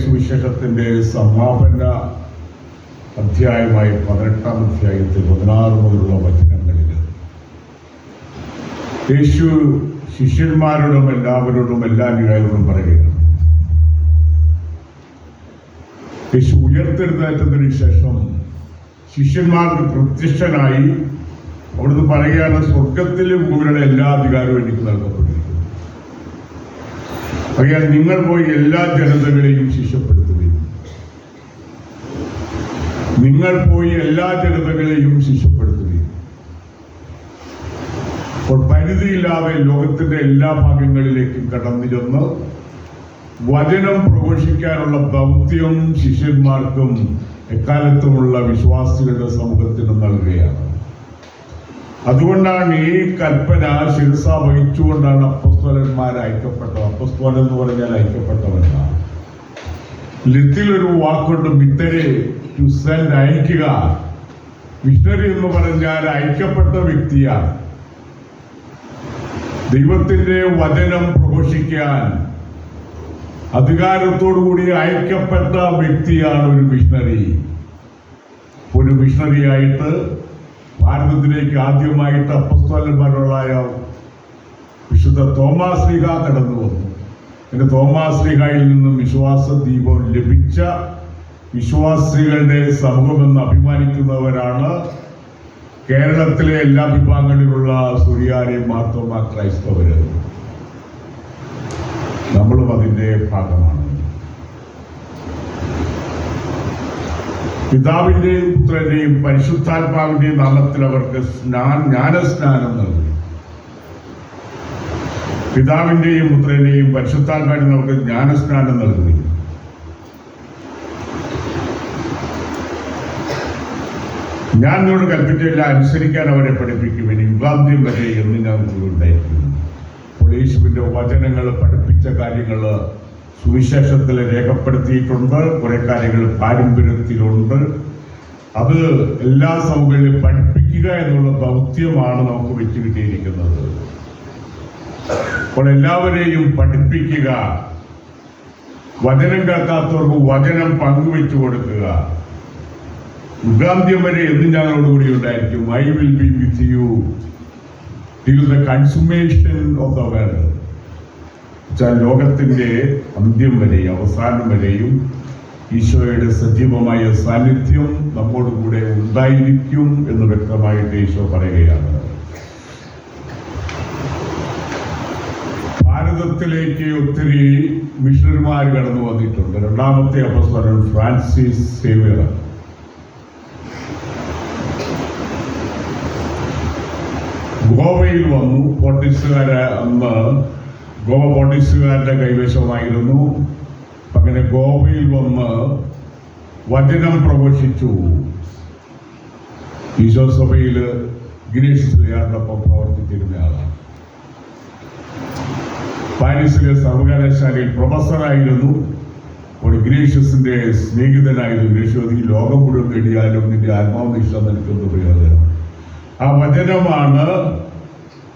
സുവിശേഷത്തിന്റെ സമാപന അധ്യായമായി പതിനെട്ടാം അധ്യായത്തിൽ പതിനാറ് മുതലുള്ള വചനങ്ങളിൽ യേശു ശിഷ്യന്മാരോടും എല്ലാവരോടും എല്ലാ അനുയായികളോടും പറയുകയാണ്. യേശു ഉയർത്തെഴുന്നേറ്റതിന് ശേഷം ശിഷ്യന്മാർക്ക് പ്രത്യക്ഷനായി അവിടുന്ന് പറയുകയാണ് സ്വർഗത്തിലും ഭൂമിയുടെ എല്ലാ അധികാരവും എനിക്ക് നൽകപ്പെട്ടിരിക്കുന്നു അറിയാൻ നിങ്ങൾ പോയി എല്ലാ ജനതകളെയും ശിഷ്യപ്പെടുത്തുകയും നിങ്ങൾ പോയി എല്ലാ ജനതകളെയും ശിഷ്യപ്പെടുത്തുകയും അപ്പോൾ പരിധിയില്ലാതെ ലോകത്തിന്റെ എല്ലാ ഭാഗങ്ങളിലേക്കും കടന്നു ചെന്ന് വചനം പ്രഘോഷിക്കാനുള്ള ദൗത്യം ശിഷ്യന്മാർക്കും എക്കാലത്തുമുള്ള വിശ്വാസികളുടെ സമൂഹത്തിന് നൽകുകയാണ്. അതുകൊണ്ടാണ് ഈ കൽപ്പന ശിരസ വഹിച്ചുകൊണ്ടാണ് അപ്പസ്തോലന്മാർ അയക്കപ്പെട്ടത്. അപ്പസ്തോലൻ എന്ന് പറഞ്ഞാൽ അയക്കപ്പെട്ടവരാണ് ലിത്തിൽ ഒരു വാക്കുണ്ട് മിത്തരെ ടു സെൻഡ് അയക്കുക. മിഷണറി എന്ന് പറഞ്ഞാൽ അയക്കപ്പെട്ട വ്യക്തിയാണ്. ദൈവത്തിന്റെ വചനം പ്രഘോഷിക്കാൻ അധികാരത്തോടുകൂടി അയക്കപ്പെട്ട വ്യക്തിയാണ് ഒരു മിഷണറി. ഒരു മിഷണറിയായിട്ട് ഭാരതത്തിലേക്ക് ആദ്യമായിട്ട് അപ്പസ്തോലന്മാരുള്ളായ വിശുദ്ധ തോമാസ് ലീഗ കടന്നു വന്നു. പിന്നെ തോമാസ് നിന്നും വിശ്വാസ ദീപം ലഭിച്ച വിശ്വാസികളുടെ സമൂഹമെന്ന് അഭിമാനിക്കുന്നവരാണ് കേരളത്തിലെ എല്ലാ വിഭാഗങ്ങളിലുള്ള സുറിയാനി മാർത്തോമ ക്രൈസ്തവര്. നമ്മളും അതിന്റെ ഭാഗമാണ്. പിതാവിന്റെയും പുത്രന്റെയും പരിശുദ്ധാത്മാവിന്റെയും നാമത്തിൽ അവർക്ക് സ്നാൻ ജ്ഞാനസ്നാനം നൽകി. പിതാവിന്റെയും പുത്രന്റെയും പരിശുദ്ധാത്മാവിന്റെ അവർക്ക് ജ്ഞാനസ്നാനം നൽകി. ഞാൻ നിന്നോട് കൽപ്പിച്ചില്ല അനുസരിക്കാൻ അവരെ പഠിപ്പിക്കും. ഇനി യുഗാന്ത്യം വരെ എന്ന് ഞാൻ ഉണ്ടായിരിക്കും യേശുവിന്റെ വചനങ്ങൾ പഠിപ്പിച്ച കാര്യങ്ങൾ സുവിശേഷത്തിൽ രേഖപ്പെടുത്തിയിട്ടുണ്ട്. കുറെ കാര്യങ്ങൾ പാരമ്പര്യത്തിലുണ്ട്. അത് എല്ലാ സൗകര്യം പഠിപ്പിക്കുക എന്നുള്ള ദൗത്യമാണ് നമുക്ക് വെച്ച് കിട്ടിയിരിക്കുന്നത് അപ്പോൾ എല്ലാവരെയും പഠിപ്പിക്കുക. വചനം കേൾക്കാത്തവർക്ക് വചനം പങ്കുവെച്ചു കൊടുക്കുക. യുഗാന്ത്യം വരെ എന്നും ഞങ്ങളോടുകൂടി ഉണ്ടായിരിക്കും. I will be with you till the consummation of the world വെച്ചാൽ ലോകത്തിന്റെ അന്ത്യം വരെ അവസാനം വരെയും ഈശോയുടെ സജീവമായ സാന്നിധ്യം നമ്മോട് കൂടെ ഉണ്ടായിരിക്കും എന്ന് വ്യക്തമായിട്ട് ഈശോ പറയുകയാണ്. ഭാരതത്തിലേക്ക് ഒത്തിരി മിഷണറിമാർ കടന്നു വന്നിട്ടുണ്ട്. രണ്ടാമത്തെ അപസ്വരൻ ഫ്രാൻസിസ് സേവിയർ ഗോവയിൽ വന്നു. പോർട്ടീസുകാരെ അന്ന് ഗോവ പോർട്ടീസുകാരുടെ കൈവശമായിരുന്നു. അങ്ങനെ ഗോവയിൽ വന്ന് വചനം പ്രഘോഷിച്ചു. ഈശോ സഭയിൽ ഗിരീഷ് ശ്രീയാറിനൊപ്പം പ്രവർത്തിച്ചിരുന്ന ആളാണ്. പാരീസിലെ സർവകലാശാലയിൽ പ്രൊഫസറായിരുന്നു. അപ്പോൾ ഗ്രീഷ്യസിന്റെ സ്നേഹിതനായിരുന്നു. ഗ്രീഷ്യോ നീ ലോകം മുഴുവൻ കഴിയാലും നിന്റെ ആത്മാവ് നിഷ്ഠ പ്രയോജനം ആ വചനമാണ്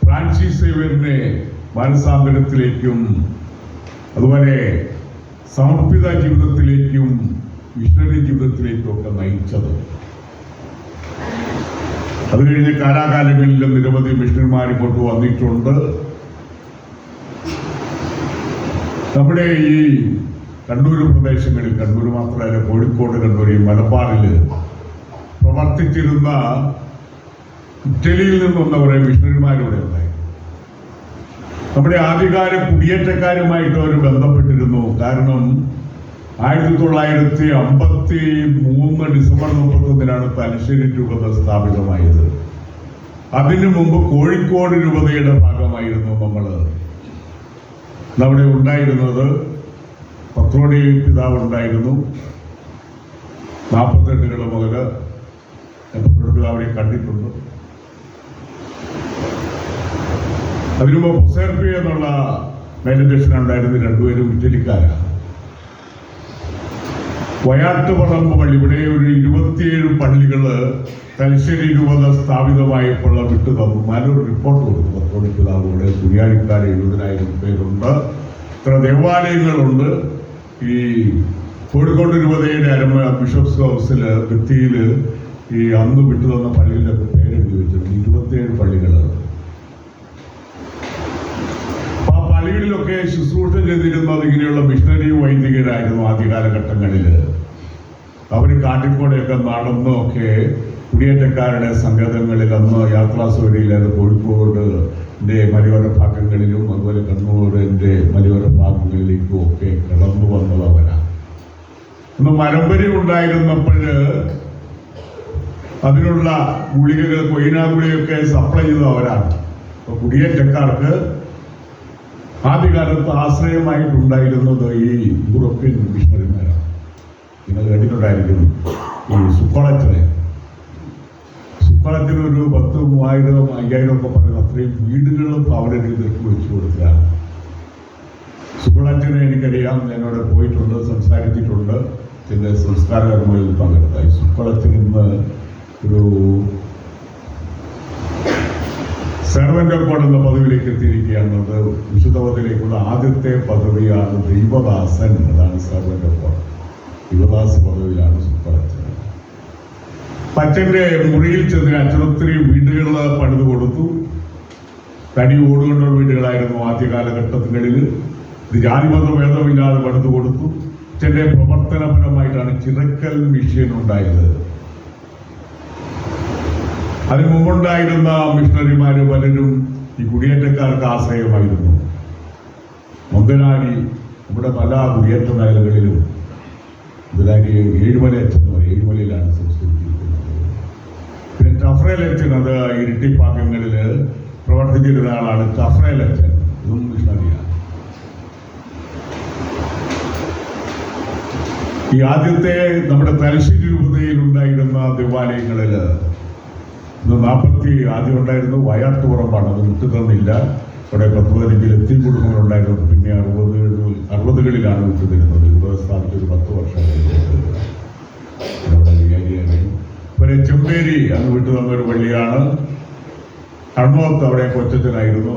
ഫ്രാൻസിസ് സേവ്യറിനെ മാനസാന്തരത്തിലേക്കും അതുപോലെ സമർപ്പിത ജീവിതത്തിലേക്കും മിഷണറി ജീവിതത്തിലേക്കും ഒക്കെ നയിച്ചത്. അത് കഴിഞ്ഞ് കാലാകാലങ്ങളിൽ നിരവധി മിഷണറിമാർ ഇങ്ങോട്ട് വന്നിട്ടുണ്ട്. നമ്മുടെ ഈ കണ്ണൂർ പ്രദേശങ്ങളിൽ കണ്ണൂർ മാത്രമല്ല കോഴിക്കോട് കണ്ണൂർ ഈ മലബാറിൽ പ്രവർത്തിച്ചിരുന്ന ഇറ്റലിയിൽ നിന്ന് വന്ന കുറെ മിഷണറിമാരിവിടെ ഉണ്ടായി. നമ്മുടെ ആദ്യകാല കുടിയേറ്റക്കാരുമായിട്ട് അവർ ബന്ധപ്പെട്ടിരുന്നു. കാരണം ആയിരത്തി തൊള്ളായിരത്തി അമ്പത്തി മൂന്ന് ഡിസംബർ മുപ്പത്തൊന്നിനാണ് തലശ്ശേരി രൂപത സ്ഥാപിതമായത്. അതിനു മുമ്പ് കോഴിക്കോട് രൂപതയുടെ ഭാഗമായിരുന്നു നമ്മൾ. നമ്മുടെ ഉണ്ടായിരുന്നത് പത്രോടി പിതാവ് ഉണ്ടായിരുന്നു. നാൽപ്പത്തെട്ടുകൾ മുതൽ പത്രോടി പിതാവിനെ കണ്ടിട്ടുണ്ട്. അതിനുമ്പ് പൊസേർപ്പി എന്നുള്ള മേലധ്യക്ഷൻ ഉണ്ടായിരുന്നു രണ്ടുപേരും ഇറ്റലിക്കാരാണ് വയാട്ടുപറമ്പ് പള്ളി ഇവിടെ ഒരു ഇരുപത്തിയേഴ് പള്ളികൾ തലശ്ശേരി രൂപത സ്ഥാപിതമായപ്പോൾ വിട്ടു തന്നു. നല്ലൊരു റിപ്പോർട്ട് കൊടുത്തു. പത്തോളിപ്പിതാവ് ഇവിടെ കുര്യാടിക്കാർ എഴുപതിനായിരം പേരുണ്ട്. ഇത്ര ദേവാലയങ്ങളുണ്ട്. ഈ കോഴിക്കോട് രൂപതയുടെ അരമ ബിഷപ്സ് ഹൗസിൽ ഭിത്തിയിൽ ഈ അന്ന് വിട്ടു തന്ന പള്ളികളുടെ പേരെഴുതി വെച്ചിട്ടുണ്ട്. ഇരുപത്തിയേഴ് പള്ളികൾ അപ്പൊ ആ പള്ളികളിലൊക്കെ ശുശ്രൂഷ ചെയ്തിരുന്നത് ഇങ്ങനെയുള്ള മിഷണറി വൈദികരായിരുന്നു ആദ്യ കാലഘട്ടങ്ങളിൽ. അവർ കാട്ടിക്കൂടെയൊക്കെ നടന്നൊക്കെ കുടിയേറ്റക്കാരുടെ സംഗതങ്ങളിൽ അന്ന് യാത്രാ സൗകര്യമില്ലാതെ കോഴിക്കോട് മലയോര ഭാഗങ്ങളിലും അതുപോലെ കണ്ണൂരിന്റെ മലയോര ഭാഗങ്ങളിലേക്കും ഒക്കെ കടന്നു വന്നത് അവരാണ് അന്ന് മരമ്പരി ഉണ്ടായിരുന്നപ്പോൾ അതിനുള്ള ഗുളികകൾ കൊയിനാ ഗുളികയൊക്കെ സപ്ലൈ ചെയ്തവരാണ് അപ്പോൾ കുടിയേറ്റക്കാർക്ക് ആദ്യകാലത്ത് ആശ്രയമായിട്ടുണ്ടായിരുന്നത് ഈ യൂറോപ്യൻ മിഷണറിമാരാണ്. നിങ്ങൾ കണ്ടിട്ടുണ്ടായിരിക്കുന്നു ഈ സുക്കോളത്തിനെ സുക്കോളത്തിന് ഒരു പത്ത് മൂവായിരം അയ്യായിരം ഒക്കെ പറയുന്ന അത്രയും വീടുകളും അവരുടെ ഇതിർക്ക് വെച്ചു കൊടുക്കുകയാണ് സുപ്പളത്തിന് എനിക്കറിയാം ഞാനവിടെ പോയിട്ടുണ്ട് സംസാരിച്ചിട്ടുണ്ട്. ചില സംസ്കാരകർമ്മങ്ങളിൽ പങ്കെടുത്തായി സുപ്പളത്തിൽ നിന്ന് ഒരു സെർവന്റ് ഓഫ് ഗോഡ് എന്ന പദവിയിലേക്ക് എത്തിയിരിക്കുകയാണ് അത്. വിശുദ്ധവതിലേക്കുള്ള ആദ്യത്തെ പദവിയാണ് ദൈവദാസൻ അതാണ് സെർവന്റ് ഓഫ് ഗോഡ് ദൈവദാസ പദവിയിലാണ് സുപ്പറച്ചൻ. അച്ഛന്റെ മുറിയിൽ ചെന്ന് അച്ഛനൊത്തിരി വീടുകൾ പണിത് കൊടുത്തു. തടി ഓടുകൊണ്ടുള്ള വീടുകളായിരുന്നു ആദ്യ കാലഘട്ടങ്ങളിൽ ഇത് ജാതിമത ഭേദമില്ലാതെ പണിത് കൊടുത്തു. അച്ഛന്റെ പ്രവർത്തനപരമായിട്ടാണ് ചിറക്കൽ മിഷീൻ ഉണ്ടായത്. അതിന് മുമ്പുണ്ടായിരുന്ന മിഷണറിമാര് പലരും ഈ കുടിയേറ്റക്കാർക്ക് ആശ്രയമായിരുന്നു. മുന്തനാടി ഇവിടെ പല കുടിയേറ്റ മേഖലകളിലും മുതലാരി ഏഴുമല പറയും ഏഴുമലയിലാണ് സംസ്കരിച്ചിരിക്കുന്നത്. പിന്നെ അച്ഛൻ അത് ഇരിട്ടിപ്പാക്കങ്ങളിൽ പ്രവർത്തിച്ചിരുന്ന ആളാണ് ടഫ്രേൽ അച്ഛൻ. ഇതും മിഷണറിയാണ്. ഈ ആദ്യത്തെ നമ്മുടെ തലശ്ശേരി രൂപതയിൽ ഉണ്ടായിരുന്ന ദേവാലയങ്ങളിൽ ഇന്ന് നാൽപ്പത്തി ആദ്യം ഉണ്ടായിരുന്നു വയാട്ടുപുറമ്പാണ് അത് വിട്ടുതന്നില്ല. ഇവിടെ പത്ത് പതിനഞ്ച് ലത്തി കുടുംബങ്ങളുണ്ടായിരുന്നു. പിന്നെ അറുപത് അറുപതുകളിലാണ് വിട്ടുതരുന്നത്. ഇവിടെ സ്ഥാപിച്ച ഒരു പത്ത് വർഷം കഴിഞ്ഞിട്ട് ഇവിടെ വികാരിയായി പിന്നെ ചെമ്പേരി അന്ന് വിട്ടു തന്ന ഒരു പള്ളിയാണ്. കണ്ണോത്ത് അവിടെ കൊച്ചനായിരുന്നു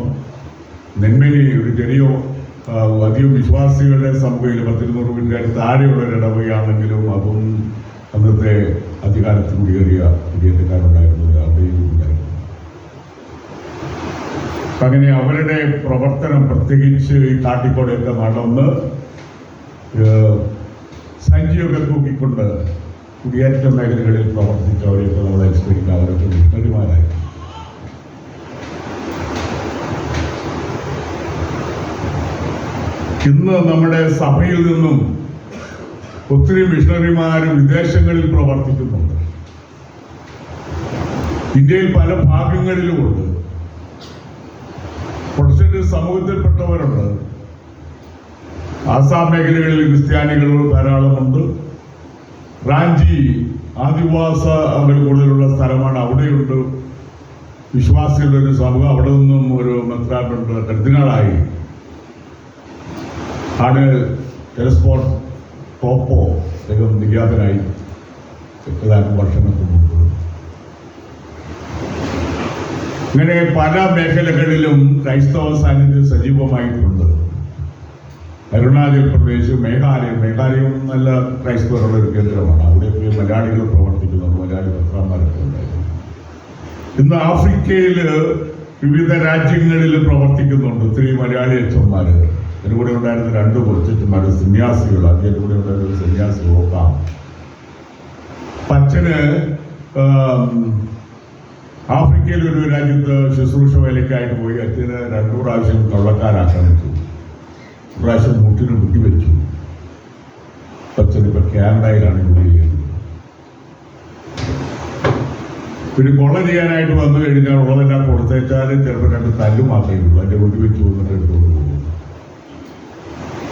നെന്മേലി ഒരു ചെറിയ അധികം വിശ്വാസികളുടെ സമൂഹയിൽ പത്തിരുന്നൂറ് വീടിന്റെ താഴെയുള്ള ഒരു ഇടവകയാണെങ്കിലും അതും അന്നത്തെ അധികാരത്തിൽ കുടിയേറിയ കുടിയേറ്റക്കാരുണ്ടായിരുന്നത് അവിടെയും ഉണ്ടായിരുന്നു അപ്പൊ അങ്ങനെ അവരുടെ പ്രവർത്തനം പ്രത്യേകിച്ച് ഈ കാട്ടിക്കോടെയൊക്കെ നടന്ന് സഞ്ചിയൊക്കെ തൂക്കിക്കൊണ്ട് കുടിയേറ്റ മേഖലകളിൽ പ്രവർത്തിച്ചവരെയൊക്കെ നമ്മൾ എക്സ്പീരിയൻസ് അവരൊക്കെ മിഷണറിമാരായി ഇന്ന് നമ്മുടെ സഭയിൽ നിന്നും ഒത്തിരി മിഷണറിമാർ വിദേശങ്ങളിൽ പ്രവർത്തിക്കുന്നുണ്ട്. ഇന്ത്യയിൽ പല ഭാഗങ്ങളിലുമുണ്ട് പ്രൊട്ടസ്റ്റന്റ് സമൂഹത്തിൽപ്പെട്ടവരുണ്ട്. ആസാം മേഖലകളിൽ ക്രിസ്ത്യാനികൾ ധാരാളമുണ്ട് റാഞ്ചി ആദിവാസ കൂടുതലുള്ള സ്ഥലമാണ് അവിടെയുണ്ട്. വിശ്വാസികളുടെ ഒരു സമൂഹം അവിടെ നിന്നും ഒരു മെത്രാനുണ്ട് കർദിനാളായി ആണ് ടെലസ്പോട്ട് ടോപ്പോ അദ്ദേഹം നിര്യാതനായി ഏതാനും വർഷങ്ങൾക്ക് മുമ്പ് ഇങ്ങനെ പല മേഖലകളിലും ക്രൈസ്തവ സാന്നിധ്യം സജീവമായിട്ടുണ്ട്. അരുണാചൽ പ്രദേശ് മേഘാലയം. മേഘാലയം നല്ല ക്രൈസ്തവരുടെ ഒരു കേന്ദ്രമാണ്. അവിടെ മലയാളികൾ പ്രവർത്തിക്കുന്നുണ്ട് മലയാളി പത്രാന്മാരൊക്കെ ഉണ്ടായിരുന്നു. ഇന്ന് ആഫ്രിക്കയിൽ വിവിധ രാജ്യങ്ങളിൽ പ്രവർത്തിക്കുന്നുണ്ട് ഒത്തിരി മലയാളി അച്ഛന്മാര്. എന്റെ കൂടെ ഉണ്ടായിരുന്ന രണ്ട് കൊച്ചന്മാർ സന്യാസികൾ അതിന്റെ കൂടെ ഉണ്ടായിരുന്ന സന്യാസി അപ്പൊ അച്ഛന് ആഫ്രിക്കയിൽ ഒരു രാജ്യത്ത് ശുശ്രൂഷ വേലയ്ക്കായിട്ട് പോയി അച്ഛന് രണ്ടു പ്രാവശ്യം കള്ളക്കാരാക്രമിച്ചു പ്രാവശ്യം മുട്ടിന് വെച്ചു അച്ഛൻ ഇപ്പം കാനഡയിലാണ് ജോലി ചെയ്യുന്നത് പിന്നെ കൊള്ള ചെയ്യാനായിട്ട് വന്നു കഴിഞ്ഞാൽ ഉള്ളതെല്ലാം കൊടുത്തേച്ചാൽ ചിലപ്പോൾ രണ്ട് തല്ല് മാത്രമേ ഉള്ളൂ. അതിന്റെ വെടിവെച്ച് വന്നിട്ട് എടുത്തുകൊണ്ട് പോകും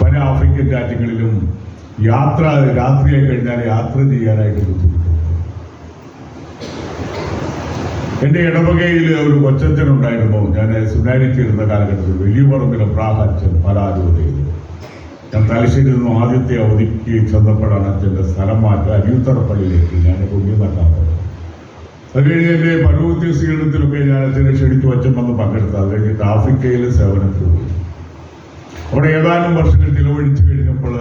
പല ആഫ്രിക്കൻ രാജ്യങ്ങളിലും യാത്ര രാത്രിയായി കഴിഞ്ഞാൽ യാത്ര ചെയ്യാനായിട്ട് എന്റെ ഇടവകയിൽ ഒരു കൊച്ചച്ഛൻ ഉണ്ടായിരുന്നു. ഞാൻ സുനാരിച്ചിരുന്ന കാലഘട്ടത്തിൽ വലിയ പറമ്പിലെ പ്രാഹച്ചൻ പരാജയതയിൽ ഞാൻ തലശ്ശേരിയിൽ നിന്നും ആദ്യത്തെ അവധിക്ക് ചെന്നപ്പോഴാണ് അച്ഛന്റെ സ്ഥലം മാറ്റം അരിയുത്തറപ്പള്ളിയിലേക്ക് ഞാൻ കുഞ്ഞു നടക്കാൻ പോയത് അത് കഴിഞ്ഞ് എന്റെ പരവൂത്തി സ്വീകരണത്തിലൊക്കെ ഞാൻ അച്ഛനെ ക്ഷണിച്ചു. അച്ഛൻ വന്ന് പങ്കെടുത്തു. അത് കഴിഞ്ഞിട്ട് ആഫ്രിക്കയിൽ സേവനത്തിൽ പോയി. അവിടെ ഏതാനും വർഷങ്ങൾ ചിലവഴിച്ചു കഴിഞ്ഞപ്പോൾ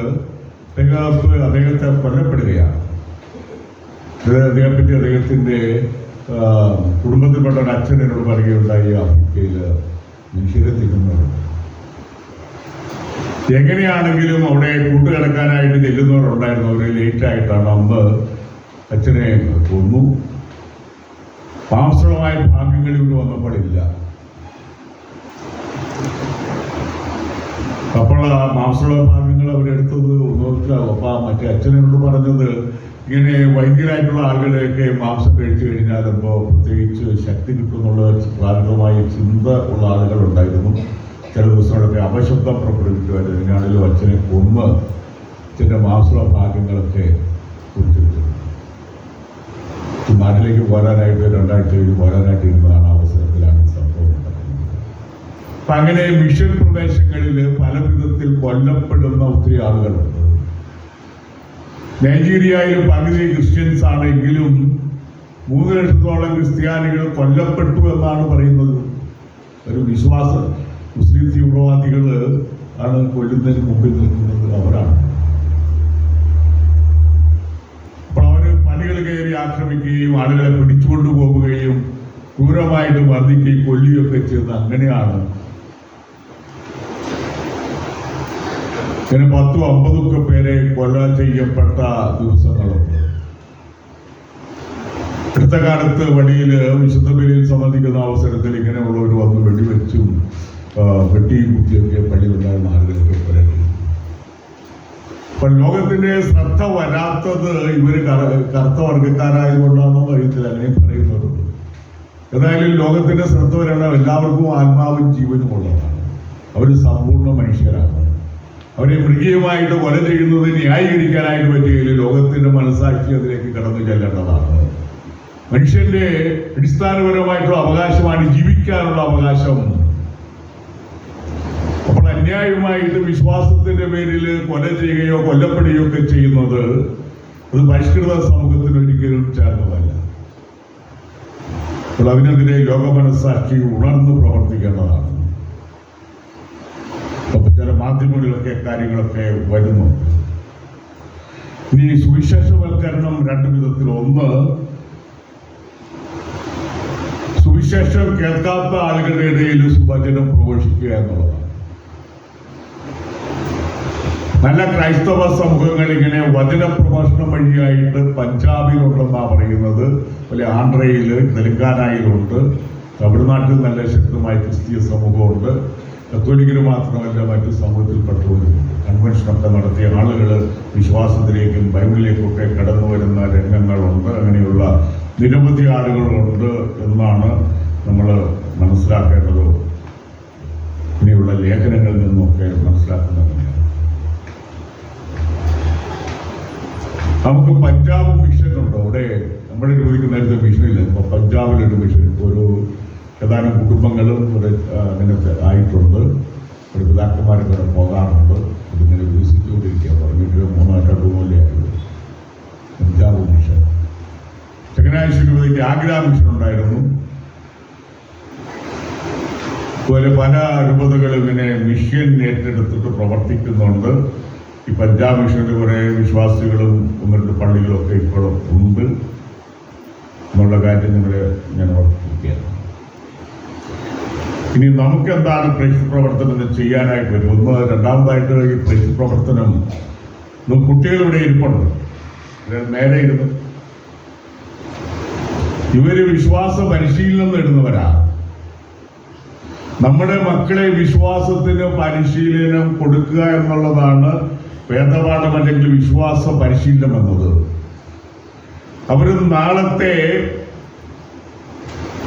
അദ്ദേഹത്തെ അദ്ദേഹത്തെ കൊല്ലപ്പെടുകയാണ് അദ്ദേഹത്തെ അദ്ദേഹത്തിന്റെ കുടുംബത്തിൽപ്പെട്ട ഒരു അച്ഛൻ എന്നോട് പറയുകയുണ്ടായി ആഫ്രിക്കയിൽ മനുഷ്യരെ തിന്നുന്നുണ്ട് എങ്ങനെയാണെങ്കിലും അവിടെ കൂട്ടുകിടക്കാനായിട്ട് ചെല്ലുന്നവരുണ്ടായിരുന്നു. അവർ ലേറ്റ് ആയിട്ടാണ് അന്ന് അച്ഛനെ കൊന്നു. മാംസളമായ ഭാഗ്യങ്ങൾ ഇവിടെ വന്നപ്പോഴില്ല. അപ്പോൾ ആ മാംസമുള്ള ഭാഗ്യങ്ങൾ അവരെടുത്തത് നോക്കാം അപ്പൊ മറ്റേ അച്ഛനോട് പറഞ്ഞത് ഇങ്ങനെ വൈദ്യരായിട്ടുള്ള ആളുകളെയൊക്കെ മാംസം കഴിച്ചു കഴിഞ്ഞാൽ എന്തോ പ്രത്യേകിച്ച് ശക്തി കിട്ടുമെന്നുള്ള പ്രാരംഭമായ ചിന്ത ഉള്ള ആളുകളുണ്ടായിരുന്നു. ചില ദിവസങ്ങളൊക്കെ അപശബ്ദം പുറപ്പെടുവിക്കുമായിരുന്നു ഇതിനാണെങ്കിലും അച്ഛനെ കൊന്ന് അച്ഛന്റെ മാംസള ഭാഗ്യങ്ങളൊക്കെ കുറിച്ചിട്ടുണ്ട് ഈ നാട്ടിലേക്ക് പോരാനായിട്ട് രണ്ടാഴ്ച കഴിഞ്ഞ് പോരാനായിട്ട് ഇരുന്നതാണ് അവസരത്തിലാണ് സംഭവം അങ്ങനെ മിഷൻ പ്രദേശങ്ങളിൽ പല വിധത്തിൽ കൊല്ലപ്പെടുന്ന ഒത്തിരി ആളുകളുണ്ട് നൈജീരിയയിൽ പകുതി ക്രിസ്ത്യൻസ് ആണെങ്കിലും മൂന്ന് ലക്ഷത്തോളം ക്രിസ്ത്യാനികൾ കൊല്ലപ്പെട്ടു എന്നാണ് പറയുന്നത്. ഒരു വിശ്വാസം. മുസ്ലിം തീവ്രവാദികൾ ആണ് കൊല്ലുന്നതിന് മുമ്പിൽ നിൽക്കുന്നത്. അവരാണ്. അപ്പോൾ അവർ പണികൾ കയറി ആക്രമിക്കുകയും ആളുകളെ പിടിച്ചുകൊണ്ടു പോവുകയും ക്രൂരമായിട്ട് മർദ്ദിക്കുകയും കൊല്ലുകയൊക്കെ ചെയ്ത് അങ്ങനെയാണ് ഇങ്ങനെ പത്തും അമ്പതൊക്കെ പേരെ കൊല ചെയ്യപ്പെട്ട ദിവസങ്ങളുണ്ട് അടുത്ത കാലത്ത് വഴിയിൽ വിശുദ്ധ ബലിയിൽ സംബന്ധിക്കുന്ന അവസരത്തിൽ ഇങ്ങനെയുള്ളവർ വന്ന് വെടിവെച്ചും വെട്ടിയും കുത്തിയൊക്കെ പള്ളിയിലുണ്ടായിരുന്ന ആളുകളൊക്കെ പറയുന്നു അപ്പൊ ലോകത്തിന്റെ ശ്രദ്ധ വരാത്തത് ഇവർ കറ- കറുത്ത വർഗക്കാരായതുകൊണ്ടാണോ അറിയത്തില്ല അങ്ങനെയും പറയുന്നവരുണ്ട് ഏതായാലും ലോകത്തിന്റെ ശ്രദ്ധ വരണം എല്ലാവർക്കും ആത്മാവും ജീവനും ഉള്ളതാണ് അവർ സമ്പൂർണ മനുഷ്യരാണ്. അവരെ മൃഗീയമായിട്ട് കൊല ചെയ്യുന്നത് ന്യായീകരിക്കാനായിട്ട് പറ്റുകയില്ല ലോകത്തിന്റെ മനസാക്ഷി അതിലേക്ക് കടന്നു ചെല്ലേണ്ടതാണ്. മനുഷ്യന്റെ അടിസ്ഥാനപരമായിട്ടുള്ള അവകാശമാണ് ജീവിക്കാനുള്ള അവകാശം. അപ്പോൾ അന്യായമായിട്ട് വിശ്വാസത്തിന്റെ പേരിൽ കൊല ചെയ്യുകയോ കൊല്ലപ്പെടുകയോ ഒക്കെ ചെയ്യുന്നത് അത് പരിഷ്കൃത സമൂഹത്തിന് ഒരിക്കലും ചേർന്നതല്ല. അപ്പോൾ അതിനെതിരെ ലോക മനസ്സാക്ഷി ഉണർന്ന് പ്രവർത്തിക്കേണ്ടതാണ്. അപ്പൊ ചില മാധ്യമങ്ങളിലൊക്കെ കാര്യങ്ങളൊക്കെ വരുന്നു. ഇനി സുവിശേഷവൽക്കരണം രണ്ട് വിധത്തിൽ. ഒന്ന് സുവിശേഷം കേൾക്കാത്ത ആളുകളുടെ ഇടയിൽ സുഭജനം പ്രഘോഷിക്കുക എന്നുള്ളതാണ്. നല്ല ക്രൈസ്തവ സമൂഹങ്ങൾ ഇങ്ങനെ വചന പ്രഭാഷണം വഴിയായിട്ട് പഞ്ചാബിലുണ്ടെന്നാ പറയുന്നത്. അതുപോലെ ആന്ധ്രയിൽ തെലങ്കാനയിലുണ്ട്. തമിഴ്നാട്ടിൽ നല്ല ശക്തമായ ക്രിസ്തീയ സമൂഹമുണ്ട്. കത്തോലിക്കര് മാത്രമല്ല മറ്റു സമൂഹത്തിൽപ്പെട്ടവരും കൺവെൻഷനൊക്കെ നടത്തിയ ആളുകൾ വിശ്വാസത്തിലേക്കും ബൈബിളിലേക്കൊക്കെ കടന്നു വരുന്ന രംഗങ്ങളുണ്ട്. അങ്ങനെയുള്ള നിരവധി ആളുകളുണ്ട് എന്നാണ് നമ്മൾ മനസ്സിലാക്കേണ്ടത്. ഇനിയുള്ള ലേഖനങ്ങളിൽ നിന്നൊക്കെ മനസ്സിലാക്കുന്നത് നമുക്ക് പഞ്ചാബ് മിഷൻ ഉണ്ട് അവിടെ? നമ്മുടെ രൂപയ്ക്ക് നേരത്തെ മിഷനില്ല ഇപ്പൊ പഞ്ചാബിലൊരു മിഷൻ ഒരു ഏതാനും കുടുംബങ്ങളും ഇവിടെ ആ, ആയിട്ടുണ്ട്. ഒരു ഇവിടെ പോകാറുണ്ട്. ഇതിങ്ങനെ വികസിച്ചുകൊണ്ടിരിക്കുക പറഞ്ഞിട്ട് മൂന്നായിട്ട് മൂലയായിരുന്നു പഞ്ചാബ് മിഷൻ. ചങ്ങനാഴ്ച ആഗ്രഹ ആഗ്ര മിഷൻ ഉണ്ടായിരുന്നു. അതുപോലെ പല അനുമതികളും ഇങ്ങനെ മിഷൻ ഏറ്റെടുത്തിട്ട് പ്രവർത്തിക്കുന്നുണ്ട്. ഈ പഞ്ചാബ് മിഷനിൽ കുറെ വിശ്വാസികളും ഒന്നിട്ട് പള്ളികളൊക്കെ ഇപ്പോഴും ഉണ്ട്. എന്നുള്ള കാര്യം നിങ്ങളെ ഞാൻ ഓർമ്മിപ്പിക്കുകയാണ് ഇനി നമുക്ക് എന്താണ് പ്രേക്ഷക പ്രവർത്തനം ചെയ്യാനായിട്ട് വരും ഒന്ന് രണ്ടാമതായിട്ട് ഈ പ്രവർത്തനം. ഇവിടെ ഇരിപ്പുണ്ട്. നേരെ ഇരുന്ന്. ഇവർ വിശ്വാസ പരിശീലനം നേടുന്നവരാ നമ്മുടെ മക്കളെ വിശ്വാസത്തിന് പരിശീലനം കൊടുക്കുക എന്നുള്ളതാണ് വേദപാഠം അല്ലെങ്കിൽ വിശ്വാസ പരിശീലനം എന്നത്. അവർ നാളത്തെ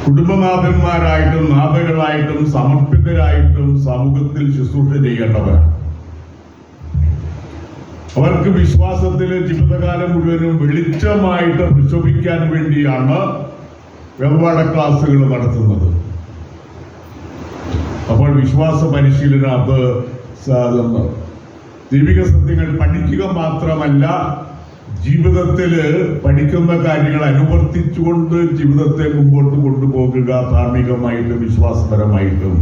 കുടുംബനാഥന്മാരായിട്ടും നാഥകളായിട്ടും സമർപ്പിതരായിട്ടും സമൂഹത്തിൽ ശുശ്രൂഷ ചെയ്യേണ്ടവർ. അവർക്ക് വിശ്വാസത്തിൽ ജീവിതകാലം മുഴുവനും വെളിച്ചമായിട്ട് പ്രശോഭിക്കാൻ വേണ്ടിയാണ് വെവ്വാട ക്ലാസ്സുകൾ നടത്തുന്നത്. അപ്പോൾ വിശ്വാസ പരിശീലനം ദൈവിക സത്യങ്ങൾ പഠിക്കുക മാത്രമല്ല ജീവിതത്തിൽ പഠിക്കുന്ന കാര്യങ്ങൾ അനുവർത്തിച്ചുകൊണ്ട് ജീവിതത്തെ മുമ്പോട്ട് കൊണ്ടുപോകുക ധാർമ്മികമായിട്ടും വിശ്വാസപരമായിട്ടും.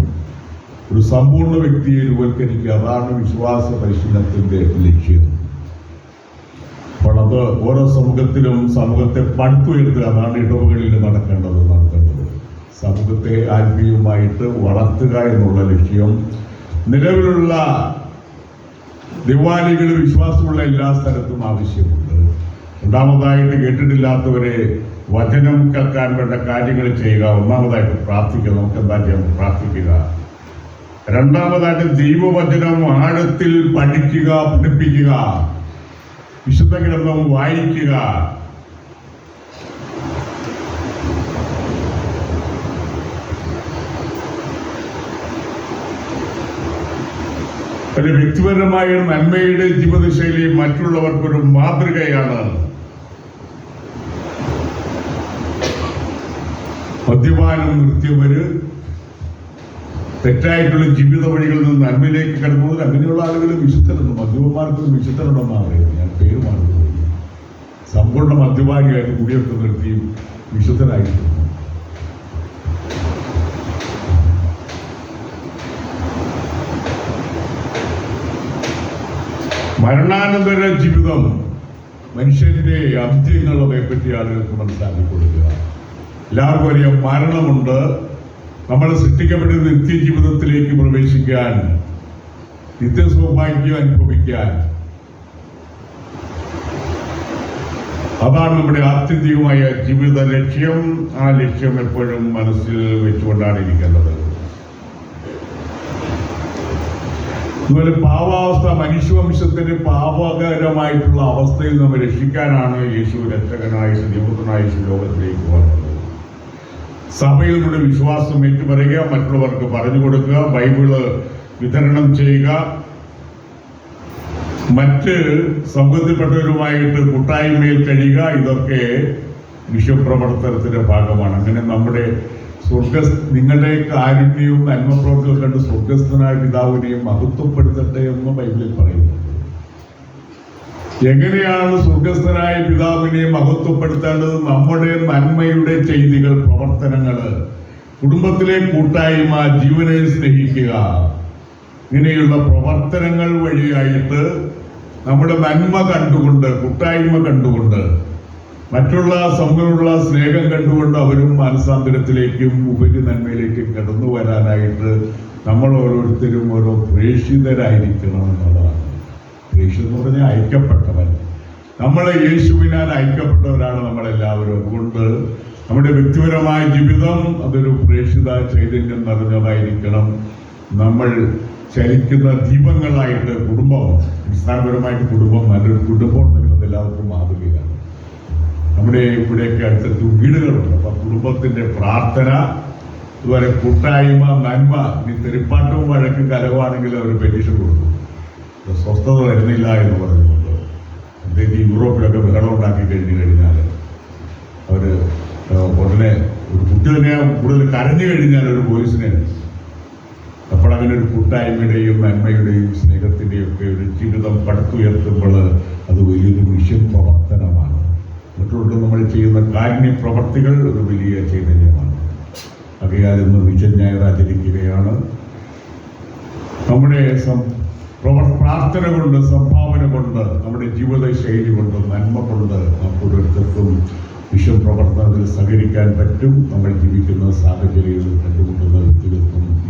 ഒരു സമ്പൂർണ വ്യക്തിയെ രൂപവത്കരിക്കുക അതാണ് വിശ്വാസ പരിശീലനത്തിന്റെ ലക്ഷ്യം. അപ്പോൾ ഓരോ സമൂഹത്തിലും സമൂഹത്തെ പടുത്തുയർത്തുക അതാണ് ഇടവുകളിൽ നടക്കേണ്ടത് നടത്തേണ്ടത് സമൂഹത്തെ ആത്മീയമായിട്ട് വളർത്തുക എന്നുള്ള ലക്ഷ്യം. നിലവിലുള്ള ദിവാലികൾ വിശ്വാസമുള്ള എല്ലാ സ്ഥലത്തും ആവശ്യമുണ്ട് രണ്ടാമതായിട്ട് കേട്ടിട്ടില്ലാത്തവരെ വചനം കേൾക്കാൻ വേണ്ട കാര്യങ്ങൾ ചെയ്യുക ഒന്നാമതായിട്ട് പ്രാർത്ഥിക്കുക. നമുക്ക് എന്താ ചെയ്യാം? പ്രാർത്ഥിക്കുക. രണ്ടാമതായിട്ട് ദൈവവചനം ആഴത്തിൽ പഠിക്കുക പഠിപ്പിക്കുക. വിശുദ്ധ ഗ്രന്ഥം വായിക്കുക. ഒരു വ്യക്തിപരമായ നന്മയുടെ ജീവിതശൈലി മറ്റുള്ളവർക്കൊരു മാതൃകയാണ്. മദ്യപാനം നിർത്തിയവര് തെറ്റായിട്ടുള്ള ജീവിത വഴികളിൽ നിന്ന് നന്മയിലേക്ക് കിടക്കുന്നത് അങ്ങനെയുള്ള ആളുകൾ വിശുദ്ധരുണ്ട് മദ്യപന്മാർക്ക് വിശുദ്ധരുണ്ടെന്ന് പറയുന്നത് ഞാൻ പേര് മാറി സമ്പൂർണ മദ്യപാനിയായിട്ട് കുടിയൊക്കെ നിർത്തി വിശുദ്ധരായിട്ടുണ്ട്. മരണാനന്തര ജീവിതം മനുഷ്യന്റെ അന്ത്യങ്ങളെ പറ്റി ആളുകൾക്ക് മനസ്സിലാക്കി കൊടുക്കുക. എല്ലാവർക്കും അറിയാം മരണമുണ്ട്. നമ്മൾ സൃഷ്ടിക്കപ്പെട്ട നിത്യജീവിതത്തിലേക്ക് പ്രവേശിക്കാൻ നിത്യസൗഭാഗ്യം അനുഭവിക്കാൻ. അതാണ് നമ്മുടെ ആത്യന്തികമായ ജീവിത ലക്ഷ്യം. ആ ലക്ഷ്യം എപ്പോഴും മനസ്സിൽ വെച്ചുകൊണ്ടാണ് ഇരിക്കേണ്ടത് അതുപോലെ പാവാവസ്ഥ മനുഷ്യവംശത്തിന് പാപകരമായിട്ടുള്ള അവസ്ഥയിൽ നമ്മൾ രക്ഷിക്കാനാണ് യേശു രക്ഷകനായ ദൈവത്തിനായ ലോകത്തിലേക്ക് വന്നത് സഭയിൽ കൂടി വിശ്വാസം ഏറ്റുപറയുക മറ്റുള്ളവർക്ക് പറഞ്ഞു കൊടുക്കുക ബൈബിൾ വിതരണം ചെയ്യുക. മറ്റ് സമൂഹത്തിൽപ്പെട്ടവരുമായിട്ട് കൂട്ടായ്മയിൽ കഴിയുക ഇതൊക്കെ വിശ്വപ്രവർത്തനത്തിന്റെ ഭാഗമാണ്. അങ്ങനെ നമ്മുടെ സ്വർഗ നിങ്ങളുടെ കാരുണ്യവും നന്മപ്രവർത്തികൾ കണ്ട് സ്വർഗസ്ഥനായ പിതാവിനെയും മഹത്വപ്പെടുത്തട്ടെ എന്ന് ബൈബിളിൽ പറയുന്നു. എങ്ങനെയാണ് സ്വർഗസ്ഥനായ പിതാവിനെ മഹത്വപ്പെടുത്തേണ്ടത്? നമ്മുടെ നന്മയുടെ ചെയ്തികൾ പ്രവർത്തനങ്ങൾ കുടുംബത്തിലെ കൂട്ടായ്മ ജീവനെ സ്നേഹിക്കുക. ഇങ്ങനെയുള്ള പ്രവർത്തനങ്ങൾ വഴിയായിട്ട് നമ്മുടെ നന്മ കണ്ടുകൊണ്ട് കൂട്ടായ്മ കണ്ടുകൊണ്ട് മറ്റുള്ള സമൂഹമുള്ള സ്നേഹം കണ്ടുകൊണ്ട് അവരും മാനസാന്തരത്തിലേക്കും ഉപരി നന്മയിലേക്കും കടന്നു വരാനായിട്ട് നമ്മൾ ഓരോരുത്തരും ഓരോ പ്രേക്ഷിതരായിരിക്കണം എന്നുള്ളതാണ്. പ്രേക്ഷിതൻ എന്ന് പറഞ്ഞാൽ അയക്കപ്പെട്ടവൻ നമ്മൾ യേശുവിനാൽ അയക്കപ്പെട്ടവരാണ് നമ്മളെല്ലാവരും. അതുകൊണ്ട് നമ്മുടെ വ്യക്തിപരമായ ജീവിതം അതൊരു പ്രേക്ഷിത ചൈതന്യം നിറഞ്ഞതായിരിക്കണം. നമ്മൾ ചലിക്കുന്ന ദീപങ്ങളായിട്ട് കുടുംബം അടിസ്ഥാനപരമായിട്ട് കുടുംബം നല്ലൊരു കുടുംബം അത് എല്ലാവർക്കും മാതൃകയാണ്. നമ്മുടെ ഇവിടെയൊക്കെ അടുത്തടുത്ത് വീടുകളുണ്ട്. അപ്പൊ കുടുംബത്തിന്റെ പ്രാർത്ഥന അതുപോലെ കൂട്ടായ്മ നന്മ ഇനി തെരുപ്പാട്ടവും വഴക്കും കലവാണെങ്കിൽ അവർ പെറ്റീഷൻ കൊടുക്കും. സ്വസ്ഥത വരുന്നില്ല എന്ന് പറഞ്ഞുകൊണ്ട് പ്രത്യേകിച്ച് യൂറോപ്പിലൊക്കെ ബഹളം ഉണ്ടാക്കി കഴിഞ്ഞു കഴിഞ്ഞാൽ അവർ ഉടനെ ഒരു കുട്ടി തന്നെ കൂടുതൽ കരഞ്ഞു കഴിഞ്ഞാൽ ഒരു പോലീസിനെ അപ്പോൾ അങ്ങനെ ഒരു കൂട്ടായ്മയുടെയും അമ്മയുടെയും സ്നേഹത്തിന്റെയും ഒക്കെ ഒരു ജീവിതം പടുത്തുയർത്തുമ്പോൾ അത് വലിയൊരു മിഷൻ പ്രവർത്തനമാണ് മറ്റുള്ള നമ്മൾ ചെയ്യുന്ന കാരുണ്യ പ്രവർത്തികൾ ഒരു വലിയ ചൈതന്യമാണ്. ആകയാൽ ഇന്ന് വിജൻ ഞായർ ആചരിക്കുകയാണ്. നമ്മുടെ പ്രാർത്ഥന കൊണ്ട് സംഭാവന കൊണ്ട് നമ്മുടെ ജീവിത ശൈലി കൊണ്ട് നന്മ കൊണ്ട് നമുക്ക് ഓരോരുത്തർക്കും വിശ്വപ്രവർത്തനത്തിൽ സഹകരിക്കാൻ പറ്റും. നമ്മൾ ജീവിക്കുന്ന സാഹചര്യങ്ങളിൽ കണ്ടുമുട്ടുന്ന വ്യക്തികൾക്കും